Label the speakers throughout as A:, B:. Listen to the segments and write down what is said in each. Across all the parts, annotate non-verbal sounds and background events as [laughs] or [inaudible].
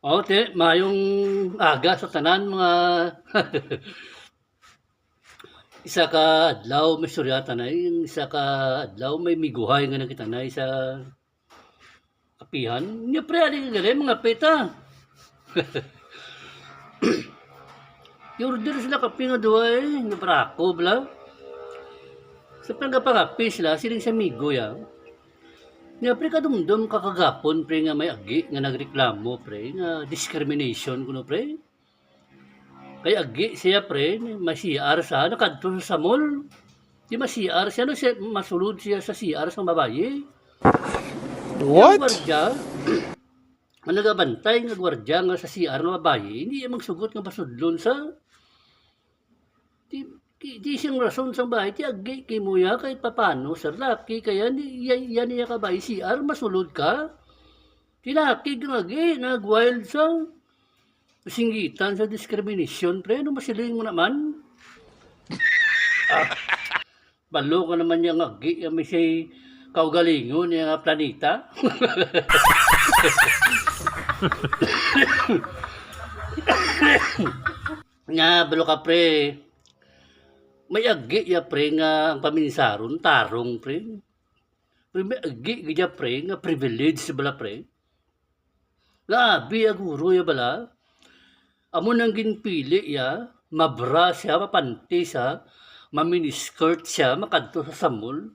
A: O, te, mayong aga sa tanan mga [laughs] isa ka adlaw may suryata na yung isa ka adlaw may miguhay nga nakita na sa kapihan. Nya pre ali gali mga peta. [laughs] Yorder sila kapi nga duwa eh, nga brako bla. Sa pangapangapi sila, siling sa migo ya. Nga pre kadumdum kakagapon pre nga may agi nga nagreklamo pre nga discrimination kuno pre. Kay agi siya pre may CR sa nakadto sa mall. Di ma-CR siya no siya masulod siya sa CR sa babaye. Yung
B: What?
A: gwardya, [clears throat] ang nagabantay nga gwardya nga sa CR nga babaye, hindi magsugot nga pasudlon sa di, di, siyang rason sa bahay, ti agi kay muya kahit papano, sir, laki, kaya ni, yan, niya ka bahay, CR, masulod ka. Tinaki nga agi, nag-wild sa singgitan sa discrimination, pre, ano masiling mo naman? ah, balo ka naman agi, yung may siya'y kaugalingon yung planeta. [laughs] nga balo ka pre. May agi ya pre nga ang paminsaron tarong pre. Pre may agi gaya pre nga privilege bala pre. Labi aguro ya bala. Amo nang ginpili ya, mabra siya, mapanti siya, maminiskirt siya, makadto sa samol.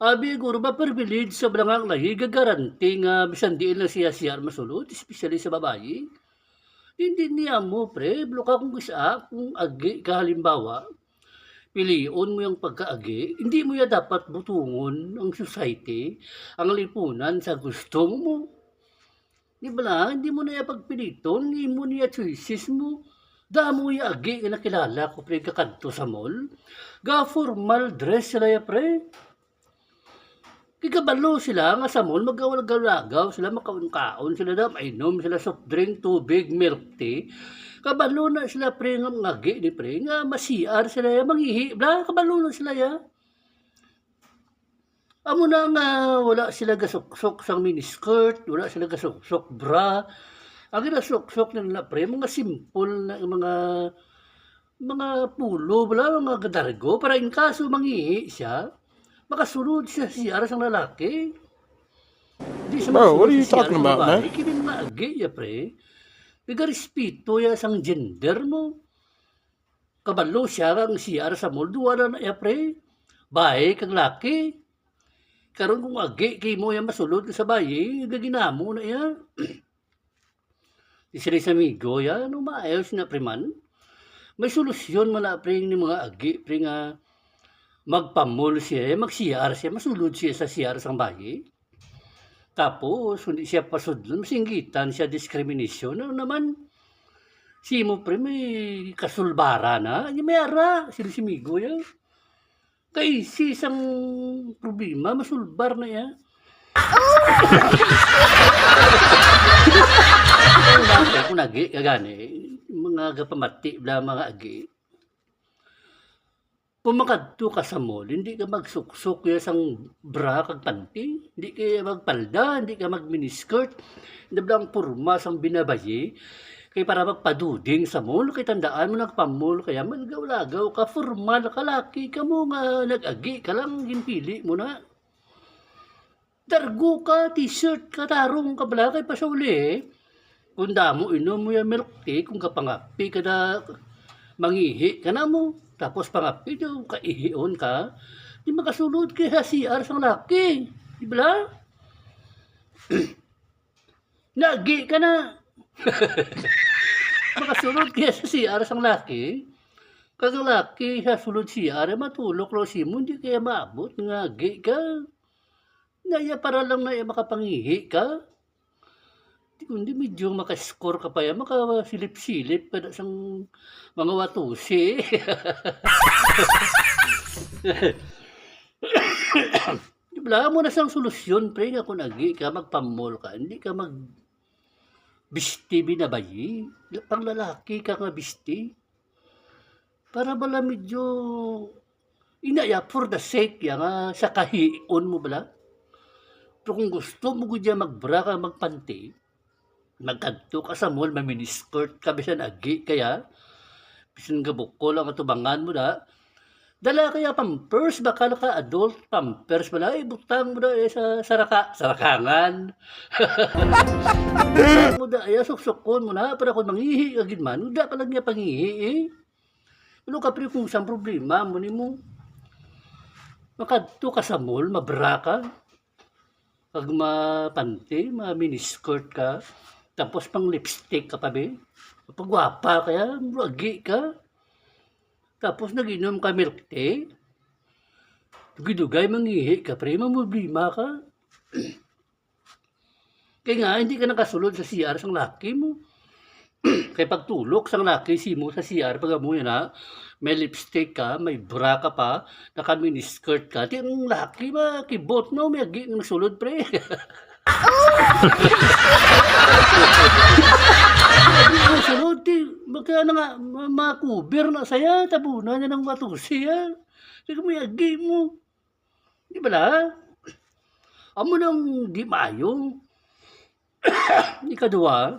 A: Abi guro ba privilege sa belangang lahi gagaranti nga bisan di lang siya siya masulod, especially sa babae. Hindi niya mo pre, bloka kung isa kung agi ka halimbawa, pilion mo yung pagkaagi, hindi mo ya dapat butungon ang society, ang lipunan sa gusto mo. Di ba na? Hindi mo na ya pagpiliton, hindi mo niya choices mo. Damo ya agi nga nakilala ko pre kakadto sa mall. Ga formal dress sila ya pre. Kikabalo sila nga sa mall, magawal-galagaw sila, makaon-kaon sila daw, mainom sila soft drink, tubig, milk tea. Kabalo na sila pre nga ngagi ni pre, nga masiar sila ya, mangihi, bla, kabalo na sila ya. Amo na nga wala sila gasok-sok sang miniskirt, wala sila gasok-sok bra. Ang ginasok-sok na nila pre, mga simple na mga mga pulo, wala mga gadargo, para in kaso mangihi siya, makasunod siya siya sang lalaki. Di
B: Bro, what are you talking about, man?
A: Kini mga agi ya pre. Bigarespeto ya sang gender mo. Kabalo siya kang siyara sa mall, duwa na ya pre. Bae kang laki. Karon kung agi kay mo ya masulod sa bayi, gaginamo na ya. Sila sa amigo ya, ano maayos na preman. May solusyon man na pre ni mga agi, pre nga magpamol siya, mag-CR siya, masulod siya sa CR sang bayi. Tapos, hindi siya pasudlon, masinggitan siya discrimination. Ano naman, si mo pre, may kasulbara na. May ara, sila si Migo ya. Kay si isang problema, masulbar na ya. Ang [laughs] dati ko nagi, kagani, mga gapamati, bla mga agi. Kung makadto ka sa mall, hindi ka magsuksok ya sang bra kag panty, hindi ka magpalda, hindi ka magminiskirt, hindi ba ang purma sang binabayi, kay para magpaduding sa mall, kay tandaan mo nagpamall, kaya malgaw-lagaw ka, formal ka, laki ka mo nga, nag-agi ka lang, ginpili mo na. Dargo ka, t-shirt ka, tarong ka bala, kay pasauli eh. Kung damo, inom mo yung milk tea, kung kapangapi ka na, mangihi ka na mo. Tapos pangapi, yung kaihion ka, di makasulod kay CR sang laki. Di ba? [clears throat] Nagi ka na. [laughs] makasulod kay sa CR sang laki. Kag laki sa sulod CR, matulok lo si mo, hindi kaya maabot. Ngagi ka. Naya para lang na makapangihi ka. Di kundi medyo makascore ka pa yan, makasilip-silip ka na sang mga watusi. [laughs] Wala mo na sang solusyon, pre, nga kung agi ka, magpamol ka, hindi ka mag bisti binabayi. Pang lalaki ka nga bisti. Para bala medyo inaya for the sake ya sa kahion mo bala. Pero kung gusto mo gudya magbra ka magpanti, magkadto ka sa mall maminiskirt ka bisan agi kaya. Bisan gabukol ang atubangan mo na. Dala kaya pampers baka ka adult pampers wala eh butang mo na eh sa saraka sarakangan [laughs] mo da ay suksukon mo na para kung mangihi agid man. Da ka lang niya pangihi eh. Ano ka pre kung saan problema mo ni mo. Makadto ka sa mall mabra ka. Pag mapante, mga miniskirt ka, tapos pang lipstick ka pa be, pagwapa kaya, lagi ka. Tapos naginom ka milk tea, dugay mangihi ka, pre, mamulbima ka. [clears throat] Kaya nga, hindi ka nakasulod sa CR sang laki mo. [clears throat] Kaya pagtulok sang laki si mo sa CR, pag mo ha, may lipstick ka, may bra ka pa, naka miniskirt ka, di ang laki ba, kibot no, may agi ng sulod pre. [laughs] Mo sulod, di, baka na nga, ma- makubir na saya, tabunan niya ng matusi ha. Di ka may agi mo. Di ba la? Amo nang di mayo. Ikadua,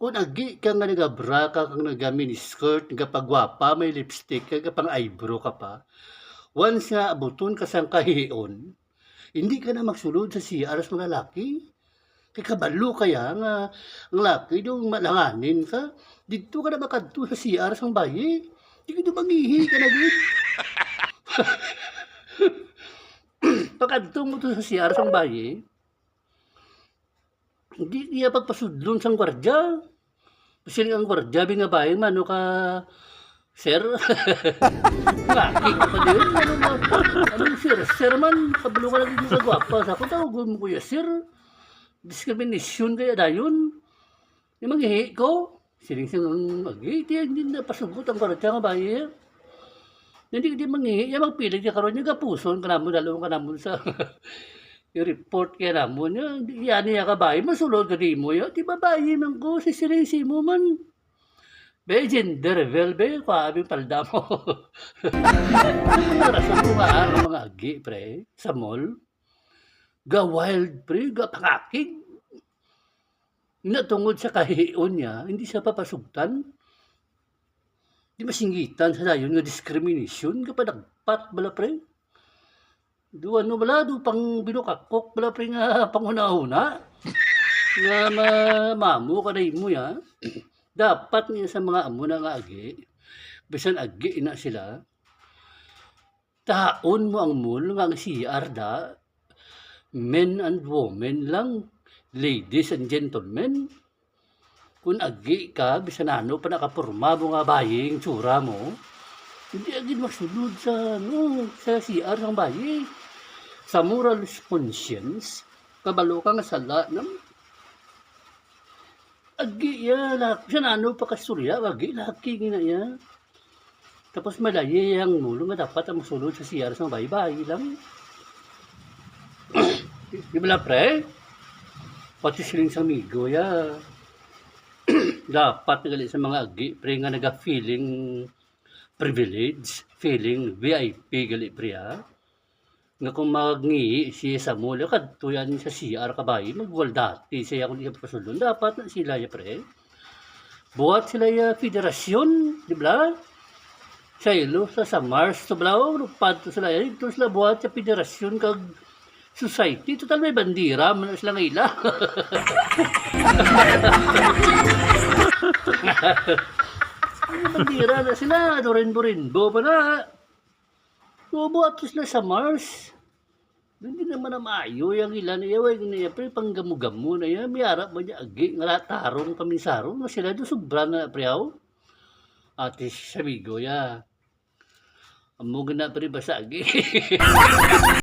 A: kung agi ka nga nagabra ka kang nagamini skirt, nagapagwapa, may lipstick ka, pang eyebrow ka pa, once nga abuton ka sang kahion, hindi ka na magsulod sa CR sa mga lalaki. Kay kabalo kaya nga, ang laki yung malanganin ka, dito ka na makadto sa CR sang bayi. Di ka na mangihi ka na din. [laughs] Pagkadto mo to sa CR sang bayi, hindi niya pagpasudlon sang gwardya. Kasi ang gwardya, bingabayan man, ano ka, sir? Laki ka pa din. Ano ba? Ano sir? Sir man, kabalo ka lagi sa gwapa. Sa ako, tawagon mo kuya, sir. Discrimination kaya dayon. Yung manghihi ko, siling siyang agi, di hindi na pasugot ang gwardya nga bayi. Hindi di manghihi, yung magpilig niya karon [laughs] yung kapuson, kanamon, dalawang kanamon sa i-report kaya namon yun. Yan niya ka bayi, masulod ka di mo yun. Di ba bayi man ko, sisirisi mo man. Be, gender reveal, be, kwabi palda mo. Mo nga ang mga agi, pre, sa mall. Ga wild, pre, ga pangakig. Natungod sa kahiyon niya, hindi siya papasugtan. Di masinggitan sa dayon nga discrimination, ka pa nagpat bala, pre. Do ano bala, do pang binukakok bala pre nga panguna-una. nga mamamu ka na mo ya. Dapat niya sa mga amo na nga agi, bisan agi na sila, taon mo ang mul nga ang CR da, men and women lang, ladies and gentlemen. Kung agi ka, bisan ano pa nakapurma mo nga baying tsura mo, hindi agad masulod sa, ano, sa CR ng bayi. Sa moral conscience, kabalo ka nga sala ng agi ya, laki, siya na ano pa kasurya, agi, laki gina ya. Tapos malayi ang mulo nga dapat ang masulod sa CR sa bayi-bayi lang. Di pre? Pati siling sa migo ya. dapat gali sa mga agi, pre nga naga-feeling privilege, feeling VIP gali priya. Nga kung magngi siya sa mula, kadto yan sa CR kabay, magwal dati siya kung siya pasulun, dapat na sila ya pre. Buhat sila ya federasyon, di ba? Sa ilo, sa sa Mars, sa Blaw, lupad to sila yan, ito sila buhat sa federasyon kag society, total may bandira, man sila nga ila. [laughs] Bandira na sila, dorin-dorin-do pa na. To sila sa Mars. Hindi naman na maayo yung ilan niya, way niya, pre, panggamu-gamu na yan, may harap ba niya, agi, nga tarong kamisarong, nga sila doon sobra na, preyaw. Ate, sabigo ya. Amo gana pre, basa agi. [laughs]